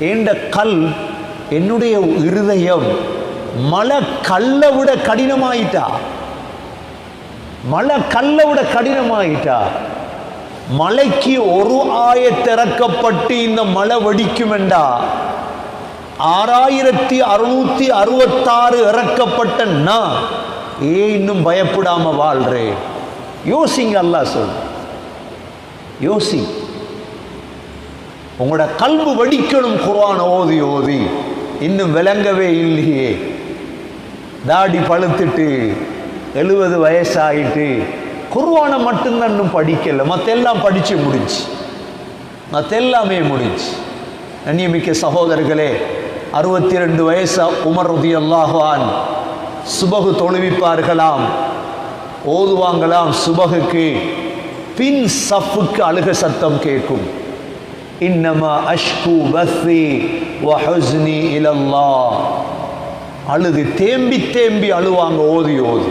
ஏண்ட கல் என்னுடைய இருதயம்? மலை கல்லை விட கடினமாயிட்டா? மலை கல்லை விட கடினமாயிட்டா? மலைக்கு ஒரு ஆயத்திறக்கப்பட்டு இந்த மலை வெடிக்கும் என்றா ஆறாயிரத்தி அறுநூத்தி அறுபத்தாறு இறக்கப்பட்ட நான் ஏ இன்னும் பயப்படாம வாழ்றேன்? யோசிங்க அல்லா சொல் யோசி. உங்களோட கல்வி வெடிக்கணும் குரான் ஓதி ஓதி. இன்னும் விளங்கவே இல்லையே. தாடி பழுத்துட்டு எழுபது வயசாயிட்டு குருவானை மட்டும்தான் இன்னும் படிக்கலை. மற்றெல்லாம் படித்து முடிச்சு. மற்றெல்லாமே முடிஞ்சு கண்ணியமிக்க சகோதரர்களே அறுபத்தி ரெண்டு வயசா உமர் ரதி அல்லாஹான் சுபகு தொழுவிப்பார்களாம். ஓதுவாங்களாம் சுபகுக்கு. பின் சஃப்புக்கு அழுக சத்தம் கேட்கும். இன்னமா அஷ்கு பஸ்ஸி வஹுஸ்னி இலல்லா அழுது தேம்பி தேம்பி அழுவாங்க ஓதி ஓதி.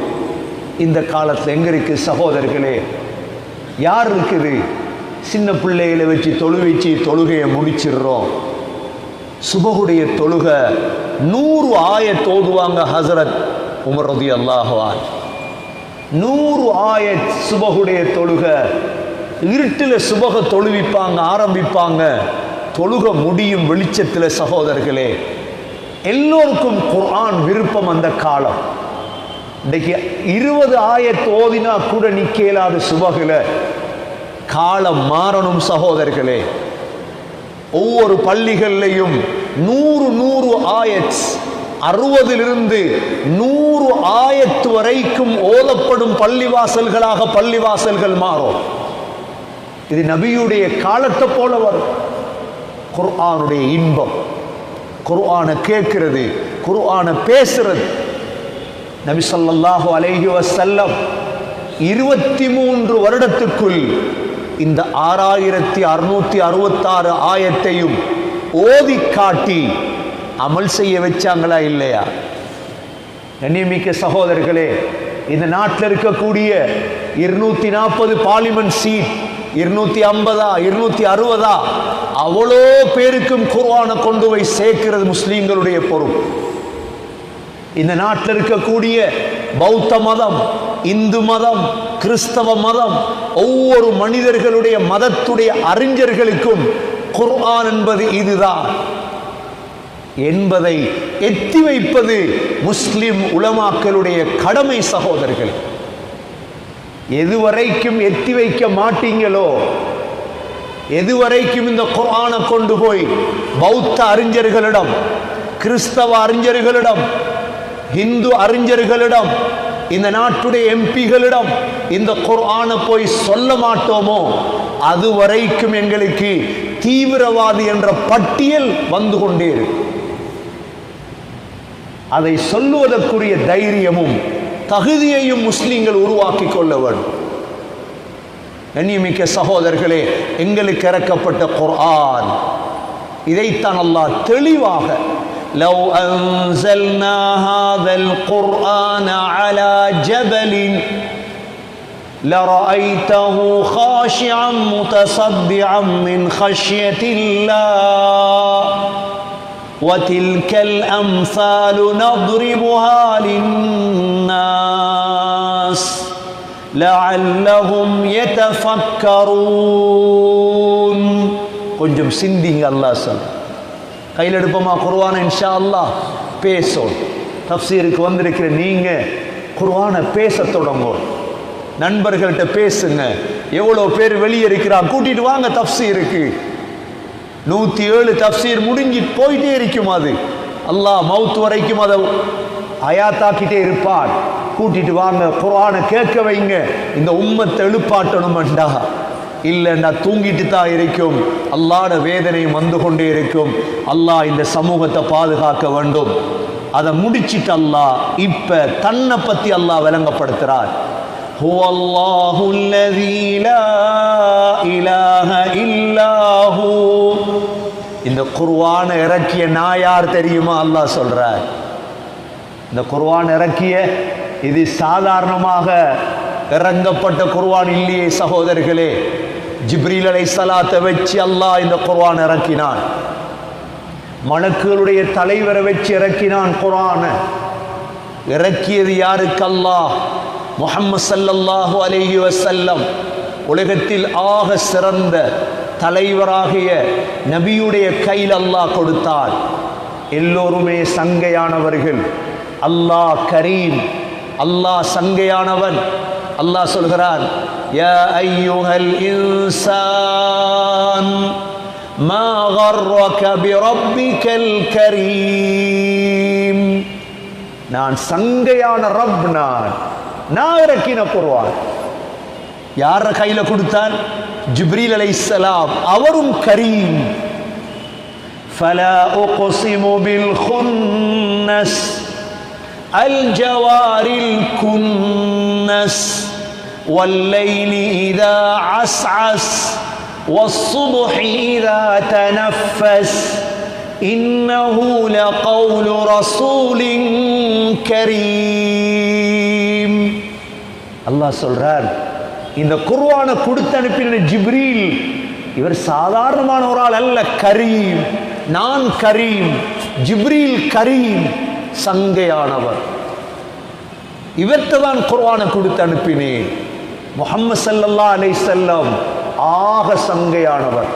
இந்த காலத்தில் எங்க இருக்கு சகோதரர்களே? யார் இருக்குது? சின்ன பிள்ளைகளை வச்சு தொழுவிச்சு தொழுகையை முடிச்சிடுறோம். சுபகுடைய தொழுக நூறு ஆயத் ஓதுவாங்க ஹசரத் உமரதி ரதி அல்லாஹவான் நூறு ஆயத் சுபகுடைய தொழுக இருட்டில் சுபக தொழுவிப்பாங்க ஆரம்பிப்பாங்க. தொழுக முடியும் வெளிச்சத்தில் சகோதரர்களே. எல்லோருக்கும் குர்ஆன் விருப்பம் அந்த காலம். இன்னைக்கு இருபது ஆயத் ஓதினா கூட நிற்கலாது இயலாத காலம் மாறணும் சகோதரர்களே. ஒவ்வொரு பள்ளிகள்லையும் நூறு நூறு ஆயத்ஸ் அறுபதிலிருந்து நூறு ஆயத்து வரைக்கும் ஓதப்படும் பள்ளிவாசல்களாக பள்ளிவாசல்கள் மாறும். இது நபியுடைய காலத்தை போல வரும். குர்ஆனுடைய இன்பம். குர்ஆனை கேட்கிறது குர்ஆனை பேசுறது. நபி சொல்லாஹு அலேஹி வசல்லம் இருபத்தி மூன்று வருடத்துக்குள் இந்த ஆறாயிரத்தி அறுநூத்தி அறுபத்தாறு ஆயத்தையும் ஓதி காட்டி அமல் செய்ய வச்சாங்களா இல்லையா? கண்ணியமிக்க சகோதரர்களே இந்த நாட்டில் இருக்கக்கூடிய இருநூத்தி நாற்பது பார்லிமெண்ட் சீட் இருநூத்தி ஐம்பதா இருநூத்தி அறுபதா? அவ்வளோ பேருக்கும் குர்ஆனை கொண்டு போய் சேர்க்கிறது முஸ்லீம்களுடைய பொருள். இந்த நாட்டில் இருக்கக்கூடிய பௌத்த மதம் இந்து மதம் கிறிஸ்தவ மதம் ஒவ்வொரு மனிதர்களுடைய மதத்துடைய அறிஞர்களுக்கும் குர்ஆன் என்பது இதுதான். என்பதை எத்தி வைப்பது முஸ்லிம் உலமாக்களுடைய கடமை சகோதரர்கள். எதுவரைக்கும் எத்தி வைக்க மாட்டீங்களோ? எதுவரைக்கும் இந்த குரானை கொண்டு போய் பௌத்த அறிஞர்களிடம் கிறிஸ்தவ அறிஞர்களிடம் இந்து அறிஞர்களிடம் இந்த நாட்டுடைய எம்பிகளிடம் இந்த குர்ஆனை போய் சொல்ல மாட்டோமோ? அது வரைக்கும் எங்களுக்கு தீவிரவாதி என்ற பட்டியல் வந்து கொண்டே இருக்கு. அதை சொல்லுவதற்குரிய தைரியமும் தகுதியையும் முஸ்லிம்கள் உருவாக்கி கொள்ள வேண்டும் கண்ணியமிக்க சகோதரர்களே எங்களுக்கு இறக்கப்பட்ட குர்ஆன் இதைத்தான் அல்லாஹ் தெளிவாக لو أنزلنا هذا القرآن على جبل لرأيته خاشعا متصدعا من خشية الله وتلك الأمثال نضربها للناس لعلهم يتفكرون கொஞ்சம் சிந்திங்க அல்லாஹ் சொல் கையில் எடுப்போமா குர்ஆனை இன்ஷா அல்லாஹ் பேசும் தப்சீருக்கு வந்திருக்கிற நீங்க குர்ஆனை பேச தொடங்கும் நண்பர்கள்ட்ட பேசுங்க எவ்வளோ பேர் வெளியே இருக்கிறான் கூட்டிட்டு வாங்க தப்சீருக்கு நூத்தி ஏழு தப்சீர் முடிஞ்சு போயிட்டே இருக்கும் அது அல்லாஹ் மவுத் வரைக்கும் அதை அயாத்தாக்கிட்டே இருப்பான் கூட்டிட்டு வாங்க குர்ஆனை கேட்க வைங்க இந்த உம்மத்தை எழுப்பாட்டணும்டா இல்லைன்னா தூங்கிட்டு தான் இருக்கும் அல்லாட வேதனையும் வந்து கொண்டே இருக்கும் அல்லாஹ் இந்த சமூகத்தை பாதுகாக்க வேண்டும் அதை முடிச்சிட்டு அல்லாஹ் இப்ப தன்னை பத்தி அல்லாஹ் விளங்கப்படுத்துறார் هو الله الذي لا إله إلا هو இந்த குர்வான இறக்கிய நான் யார் தெரியுமா அல்லாஹ் சொல்கிறார் இந்த குர்வான் இறக்கிய இது சாதாரணமாக இறங்கப்பட்ட குர்வான் இல்லையே சகோதரர்களே. ஜிப்ரீல் அலை சலாத்தை வச்சு அல்லாஹ் இந்த குர்வான் இறக்கினான். மலக்குகளுடைய தலைவரை வச்சு இறக்கினான் குரான இறக்கியது யாருக்கு அல்லாஹ்? முகம்மது ஸல்லல்லாஹு அலேஹி வசல்லம் உலகத்தில் ஆக சிறந்த தலைவராகிய நபியுடைய கையில் அல்லாஹ் கொடுத்தார். எல்லோருமே சங்கையானவர்கள். அல்லாஹ் கரீம். அல்லாஹ் சங்கையானவன். அல்லாஹ் சொல்கிறான் நான் சங்கையான ரப் நான். நான் இறக்கின பொருவான் யார கையில் கொடுத்தான்? جبريل عليه السلام أورم كريم. فلا أقسم بالخنس الجوار الكنس والليل إذا عسعس والصبح إذا تنفس. إنه لقول رسول كريم. الله سبحانه இந்த குர்வானை கொடுத்து அனுப்பின ஜிப்ரீல் இவர் சாதாரணமான ஒரு ஆள் அல்ல கரீம். நான் கரீம் ஜிப்ரீல் கரீம் சங்கையானவர். இவர்த்த தான் குர்வானை கொடுத்து அனுப்பினேன். முகம்மது சல்லல்லா அலை செல்லம் ஆக சங்கையானவர்.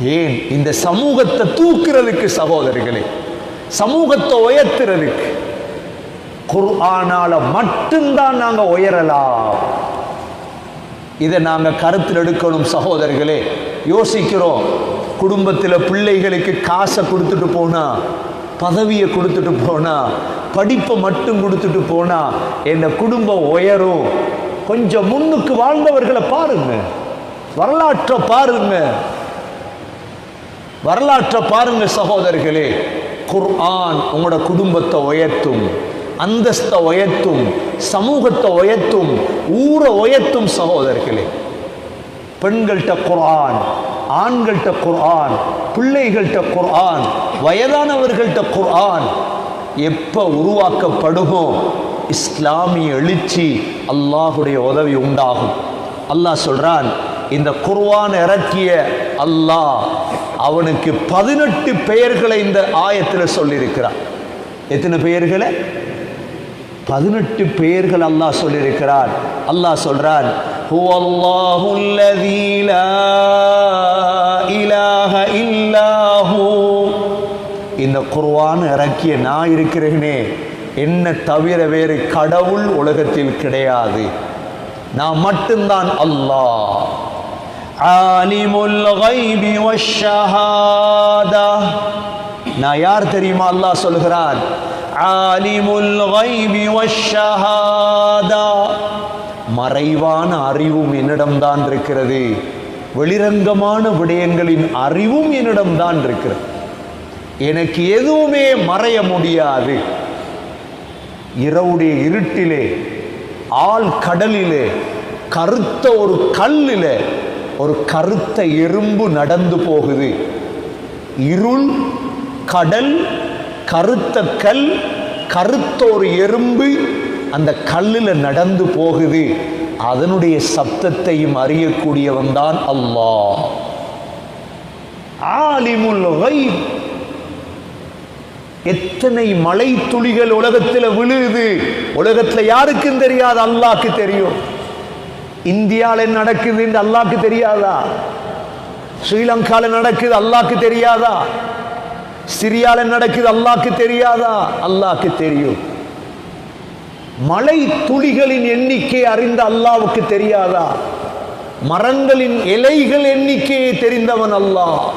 ஏன்? இந்த சமூகத்தை தூக்குறதுக்கு சகோதரிகளே சமூகத்தை உயர்த்துறதுக்கு. குர்ஆனால மட்டும்தான் நாங்க உயரலாம். இதை நாங்கள் கருத்தில் எடுக்கணும் சகோதரர்களே. யோசிக்கிறோம். குடும்பத்தில் பிள்ளைகளுக்கு காசை கொடுத்துட்டு போனால் பதவியை கொடுத்துட்டு போனால் படிப்பை மட்டும் கொடுத்துட்டு போனால் என் குடும்பம் உயரும். கொஞ்சம் முன்னுக்கு வாழ்ந்தவர்களை பாருங்க. வரலாற்றை பாருங்க. வரலாற்றை பாருங்க சகோதரர்களே. குர்ஆன் உங்களோட குடும்பத்தை உயர்த்தும். அந்தஸ்தை உயர்த்தும் சமூகத்தை உயர்த்தும் ஊரை உயர்த்தும் சகோதரர்களே. பெண்கள்கிட்ட குர்ஆன் ஆண்கள்கிட்ட குர்ஆன் பிள்ளைகள்கிட்ட குர்ஆன் வயதானவர்கள்ட்ட குர்ஆன். எப்ப உருவாக்கப்படுமோ இஸ்லாமிய எழுச்சி அல்லாஹுடைய உதவி உண்டாகும். அல்லாஹ் சொல்றான் இந்த குர்வான் இறக்கிய அல்லாஹ் அவனுக்கு பதினெட்டு பெயர்களை இந்த ஆயத்தில் சொல்லியிருக்கிறான். எத்தனை பெயர்களை? பதினெட்டு பெயர்கள் அல்லாஹ் சொல்லியிருக்கிறார். அல்லாஹ் சொல்கிறார் இந்த குர்வான் இறக்கிய நான் இருக்கிறேனே என்ன தவிர வேறு கடவுள் உலகத்தில் கிடையாது. நான் மட்டும்தான் அல்லாஹ். ஆலிமுல் கைபி வஷஹாதா நான் யார் தெரியுமா அல்லாஹ் சொல்கிறான்? ஆலிமுல் கைபி வஷ்ஷஹாதா. மறைவான அறிவும் என்னிடம்தான் இருக்கிறது. வெளிரங்கமான விடயங்களின் அறிவும் என்னிடம்தான் இருக்கிறது. எனக்கு எதுவுமே மறைய முடியாது. இரவுடைய இருட்டிலே ஆள் கடலிலே கருத்த ஒரு கல்லில் ஒரு கருத்த எறும்பு நடந்து போகுது. இருள் கடல் கருத்த கல் கருத்த ஒரு எறும்பு அந்த கல்லில் நடந்து போகுது. அதனுடைய சப்தத்தையும் அறியக்கூடியவன் தான் அல்லாஹ். ஆலிமுல் எத்தனை மழை துளிகள் உலகத்தில் விழுது. உலகத்தில் யாருக்கும் தெரியாது அல்லாக்கு தெரியும். இந்தியாவில் நடக்குது என்று தெரியாதா? ஸ்ரீலங்கால நடக்குது அல்லாக்கு தெரியாதா? சிரியால நடக்குது அல்லாக்கு தெரியாதா? அல்லாக்கு தெரியும். மலை துளிகளின் எண்ணிக்கை அறிந்த அல்லாவுக்கு தெரியாதா? மரங்களின் இலைகள் எண்ணிக்கையை தெரிந்தவன் அல்லாஹ்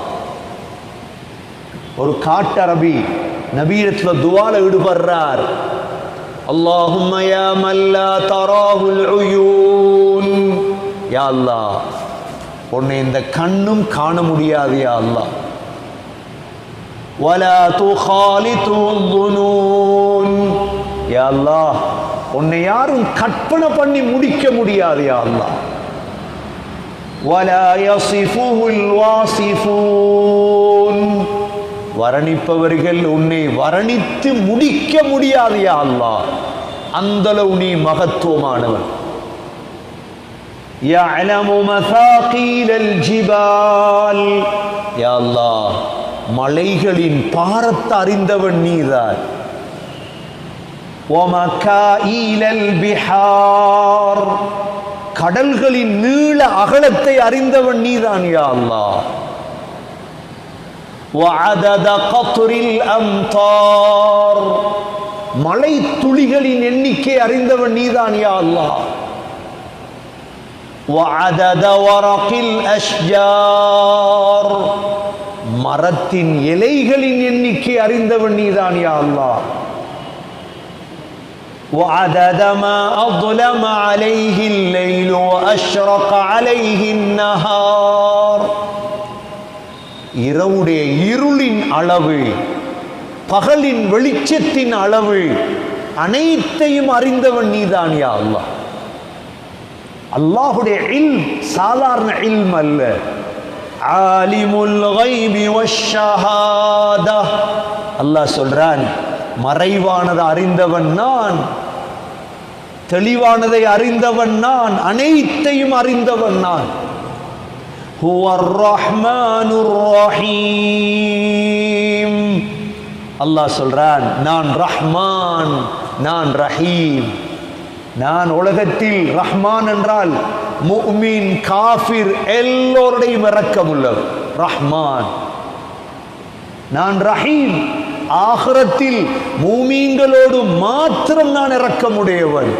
ஒரு காட்டரபி நபீரத்துல துவால ஈடுபடுறார். அல்லாஹும்மயா மல்லா தராஹுல் யா அல்லாஹ் உன்னை இந்த கண்ணும் காண முடியாது யா அல்லாஹ். ولا تخالط الظنون யா அல்லாஹ் உன்னை யாரும் கற்பனை பண்ணி முடிக்க முடியாது யா அல்லாஹ் ولا يصفه الواصفون வர்ணிப்பவர்கள் உன்னை வர்ணித்து முடிக்க முடியாது யா அல்லாஹ் அந்தளவு நீ மகத்துவமானவன் يعلم مثاقيل الجبال يا الله மலைகளின் பாரத்தை அறிந்தவன் நீதான் ஒமகாயிலல் பிஹார் கடல்களின் நீள அகலத்தை அறிந்தவன் நீதான் யா அல்லாஹ் وعدد قطر الأمطار மழை துளிகளின் எண்ணிக்கை அறிந்தவன் நீதான் யா அல்லாஹ் وعدد ورق الأشجار மரத்தின் இலைகளின் எண்ணிக்கை அறிந்தவன் நீதான் யா அல்லாஹ் وعدد ما أظلم عليه الليل وأشرق عليه النهار இரவுடைய இருளின் அளவு பகலின் வெளிச்சத்தின் அளவு அனைத்தையும் அறிந்தவன் நீதான் யா அல்லாஹ் அல்லாஹுடைய இல் சாதாரண இல்ம் அல்ல ஆலிமுல் அல்லாஹ் சொல்றான் மறைவானதை அறிந்தவன் நான் தெளிவானதை அறிந்தவன் நான் அனைத்தையும் அறிந்தவன் நான். அல்லாஹ் சொல்றான் நான் ரஹ்மான் நான் ரஹீம். நான் உலகத்தில் ரஹ்மான் என்றால் முஃமின் காஃபிர் எல்லோருடையும் இரக்கமுள்ளவர் ரஹ்மான் நான் ரஹீம் ஆகிரத்தில் மூமீன்களோடு மாத்திரம் நான் இரக்கமுடையவன்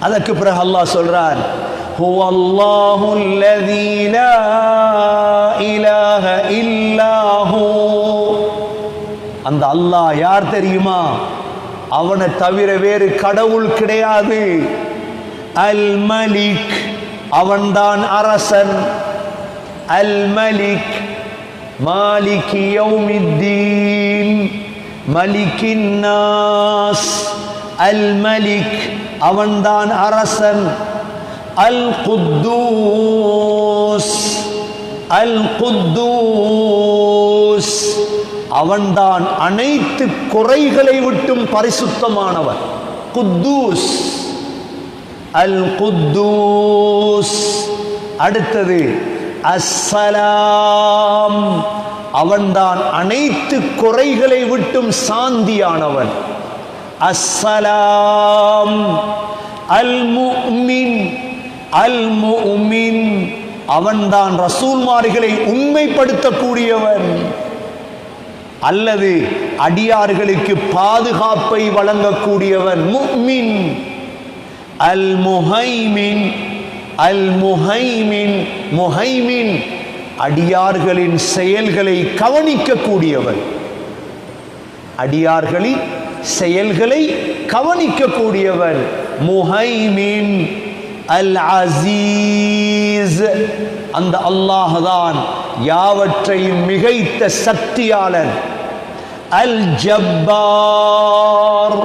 அதற்கு பிறகு அல்லாஹ் சொல்றான் هو الله الذي لا إله إلا هو அந்த அல்லாஹ் யார் தெரியுமா அவனை தவிர வேறு கடவுள் கிடையாது அல் மலிக் அவன்தான் அரசன். அல் மலிக் மாலிக் யௌமித்தீன் மலிக்கின் நாஸ். அல் மலிக் அவன்தான் அரசன். அல் குத்தூஸ் அல் குத்தூஸ் அவன்தான் அனைத்து குறைகளை விட்டும் பரிசுத்தமானவன். குத்தூஸ். அல் குத்தூஸ் அடுத்தது அஸ்ஸலாம் அவன்தான் அனைத்து குறைகளை விட்டும் சாந்தியானவன். அஸ்ஸலாம் அல் முஃமின் அல் முஃமின் அவன்தான் ரசூல்மார்களை உண்மைப்படுத்தக்கூடியவன். அல்லது அடியார்களுக்கு பாதுகாப்பை வழங்கக்கூடியவன். முஃமின் அல் முஹைமின் அல் முஹைமின் முஹைமின் அடியார்களின் செயல்களை கவனிக்கக்கூடியவர். அடியார்களின் செயல்களை கவனிக்கக்கூடியவர். முஹைமின் அல் அசீஸ் அந்த அல்லாஹ் தான் யாவற்றையும் மிகைத்த சக்தியாளன் அல் ஜப்பார்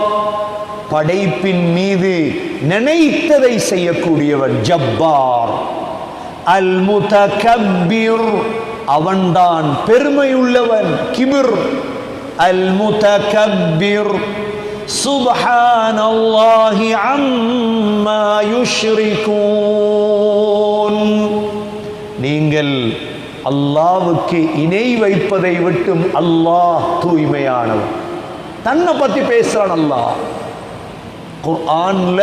படைப்பின் மீது நினைத்ததை செய்யக்கூடியவன் ஜப்பார் அல் முதகப்பிர் அவன்தான் பெருமையுள்ளவன் கிபிர் அல் முதகப்பிர் سبحان الله عما يشركون நீங்கள் அல்லாவுக்கு இணை வைப்பதை விட்டும் அல்லாஹ் தூய்மையானவன் தன்னை பத்தி பேசுறான் அல்லாஹ் குர்ஆனில்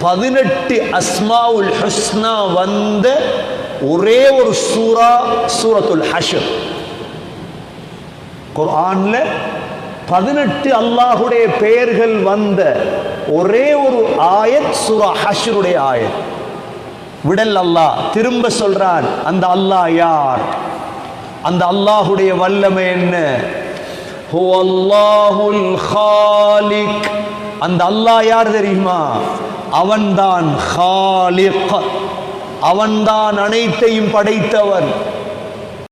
பதினெட்டு அஸ்மாவுல் ஹஸ்னா வந்த ஒரே ஒரு சூரா சூரத்துல் ஹஷர். குர்ஆன்ல பதினெட்டு அல்லாஹுடைய பெயர்கள் வந்த ஒரே ஒரு ஆயத் சூரா ஹஷருடைய ஆயத். விடல் அல்லாஹ் திரும்ப சொல்றான் அந்த அல்லாஹ் யார்? அந்த அல்லாஹுடைய வல்லமை என்ன? ஹுவல்லாஹுல் ஹாலிக். அந்த அல்லாஹ் யார் தெரியுமா? அவன்தான் ஹாலிக். அவன்தான் அனைத்தையும் படைத்தவன்.